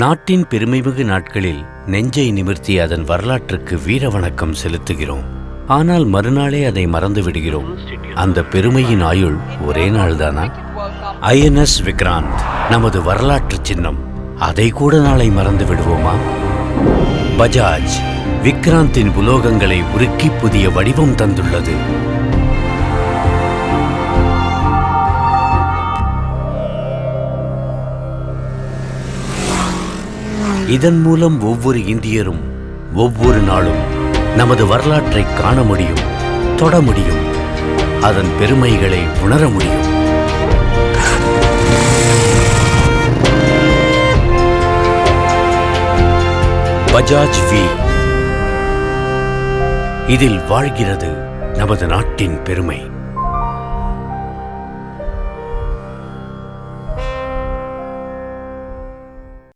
நாட்டின் பெருமைமிகு நாட்களில் நெஞ்சை நிமிர்த்தி அதன் வரலாற்றுக்கு வீர வணக்கம் செலுத்துகிறோம். ஆனால் மறுநாளே அதை மறந்து விடுகிறோம் அந்த பெருமையின் ஆயுள் ஒரே நாள்தானா? ஐஎன்எஸ் விக்ராந்த் நமது வரலாற்று சின்னம் அதை கூட நாளை மறந்து விடுவோமா பஜாஜ் விக்ராந்தின் உலோகங்களை உருக்கி புதிய வடிவம் தந்துள்ளது. இதன் மூலம் ஒவ்வொரு இந்தியரும் ஒவ்வொரு நாளும் நமது வரலாற்றை காண முடியும் தொட முடியும் அதன் பெருமைகளை உணர முடியும். பஜாஜ் வி இதில் வாழ்கிறது நமது நாட்டின் பெருமை.